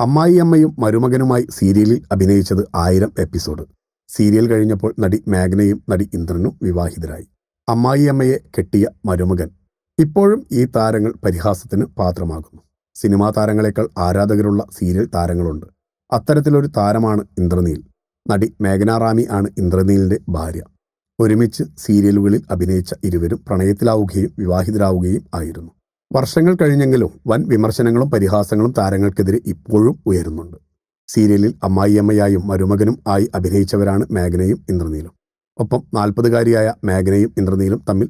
അമ്മായിയമ്മയും മരുമകനുമായി സീരിയലിൽ അഭിനയിച്ചത് ആയിരം എപ്പിസോഡ്. സീരിയൽ കഴിഞ്ഞപ്പോൾ നടി മേഘനയും നടി ഇന്ദ്രനും വിവാഹിതരായി. അമ്മായിയമ്മയെ കെട്ടിയ മരുമകൻ ഇപ്പോഴും ഈ താരങ്ങൾ പരിഹാസത്തിന് പാത്രമാകുന്നു. സിനിമാ താരങ്ങളെക്കാൾ ആരാധകരുള്ള സീരിയൽ താരങ്ങളുണ്ട്. അത്തരത്തിലൊരു താരമാണ് ഇന്ദ്രനീൽ. നടി മേഘന റാമി ആണ് ഇന്ദ്രനീലിന്റെ ഭാര്യ. ഒരുമിച്ച് സീരിയലുകളിൽ അഭിനയിച്ച ഇരുവരും പ്രണയത്തിലാവുകയും വിവാഹിതരാവുകയും ആയിരുന്നു. വർഷങ്ങൾ കഴിഞ്ഞെങ്കിലും വൻ വിമർശനങ്ങളും പരിഹാസങ്ങളും താരങ്ങൾക്കെതിരെ ഇപ്പോഴും ഉയരുന്നുണ്ട്. സീരിയലിൽ അമ്മായിയമ്മയായും മരുമകനും ആയി അഭിനയിച്ചവരാണ് മേഘനയും ഇന്ദ്രനീലും. ഒപ്പം നാൽപ്പതുകാരിയായ മേഘനയും ഇന്ദ്രനീലും തമ്മിൽ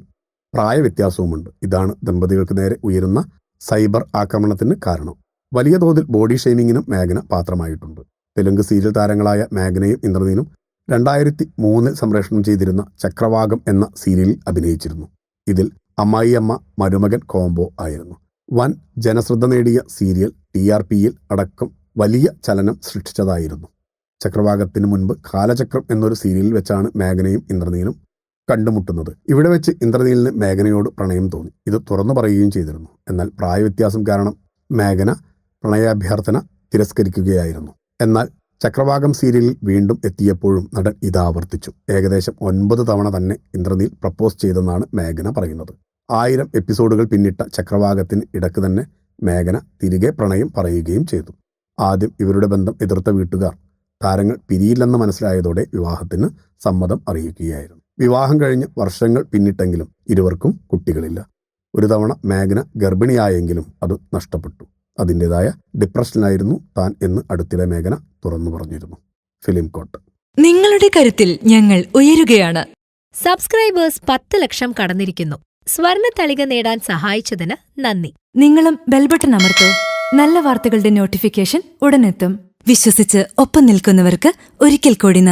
പ്രായവ്യത്യാസവുമുണ്ട്. ഇതാണ് ദമ്പതികൾക്ക് നേരെ ഉയരുന്ന സൈബർ ആക്രമണത്തിന് കാരണം. വലിയ തോതിൽ ബോഡി ഷെയ്മിങ്ങിനും മേഘന പാത്രമായിട്ടുണ്ട്. തെലുങ്ക് സീരിയൽ താരങ്ങളായ മേഘനയും ഇന്ദ്രനീലും രണ്ടായിരത്തി മൂന്നിൽ സംപ്രേഷണം ചെയ്തിരുന്ന ചക്രവാകം എന്ന സീരിയലിൽ അഭിനയിച്ചിരുന്നു. ഇതിൽ അമ്മായിയമ്മ മരുമകൻ കോംബോ ആയിരുന്നു. വൻ ജനശ്രദ്ധ നേടിയ സീരിയൽ ടി ആർ പിയിൽ അടക്കം വലിയ ചലനം സൃഷ്ടിച്ചതായിരുന്നു. ചക്രവാകത്തിന് മുൻപ് കാലചക്രം എന്നൊരു സീരിയലിൽ വെച്ചാണ് മേഘനയും ഇന്ദ്രനീലും കണ്ടുമുട്ടുന്നത്. ഇവിടെ വെച്ച് ഇന്ദ്രനീലിന് മേഘനയോട് പ്രണയം തോന്നി. ഇത് തുറന്നു പറയുകയും ചെയ്തിരുന്നു. എന്നാൽ പ്രായവ്യത്യാസം കാരണം മേഘന പ്രണയാഭ്യർത്ഥന തിരസ്കരിക്കുകയായിരുന്നു. എന്നാൽ ചക്രവാകം സീരിയലിൽ വീണ്ടും എത്തിയപ്പോഴും നടൻ ഇത് ആവർത്തിച്ചു. ഏകദേശം ഒൻപത് തവണ തന്നെ ഇന്ദ്രനീൽ പ്രപ്പോസ് ചെയ്തെന്നാണ് മേഘന പറയുന്നത്. ആയിരം എപ്പിസോഡുകൾ പിന്നിട്ട ചക്രവാകത്തിന് ഇടയ്ക്ക് തന്നെ മേഘന തിരികെ പ്രണയം പറയുകയും ചെയ്തു. ആദ്യം ഇവരുടെ ബന്ധം എതിർത്ത വീട്ടുകാർ. താരങ്ങൾ പിരിയില്ലെന്ന് മനസ്സിലായതോടെ വിവാഹത്തിന് സമ്മതം അറിയിക്കുകയായിരുന്നു. വിവാഹം കഴിഞ്ഞ് വർഷങ്ങൾ പിന്നിട്ടെങ്കിലും ഇരുവർക്കും കുട്ടികളില്ല. ഒരു തവണ മേഘന ഗർഭിണിയായെങ്കിലും അത് നഷ്ടപ്പെട്ടു. അതിന്റെതായ ഡിപ്രഷനിലായിരുന്നു താൻ എന്ന് അടുത്തിടെ മേഘന തുറന്നു പറഞ്ഞിരുന്നു. ഫിലിം കോട്ട്. നിങ്ങളുടെ കരുത്തിൽ ഞങ്ങൾ ഉയരുകയാണ്. സബ്സ്ക്രൈബേഴ്സ് പത്ത് ലക്ഷം കടന്നിരിക്കുന്നു. സ്വർണ തളിക നേടാൻ സഹായിച്ചതിന് നന്ദി. നിങ്ങളും ബെൽബട്ടൺ അമർത്തോ. നല്ല വാർത്തകളുടെ നോട്ടിഫിക്കേഷൻ ഉടനെത്തും. വിശ്വസിച്ച് ഒപ്പം നിൽക്കുന്നവർക്ക് ഒരിക്കൽ കൂടി നന്ദി.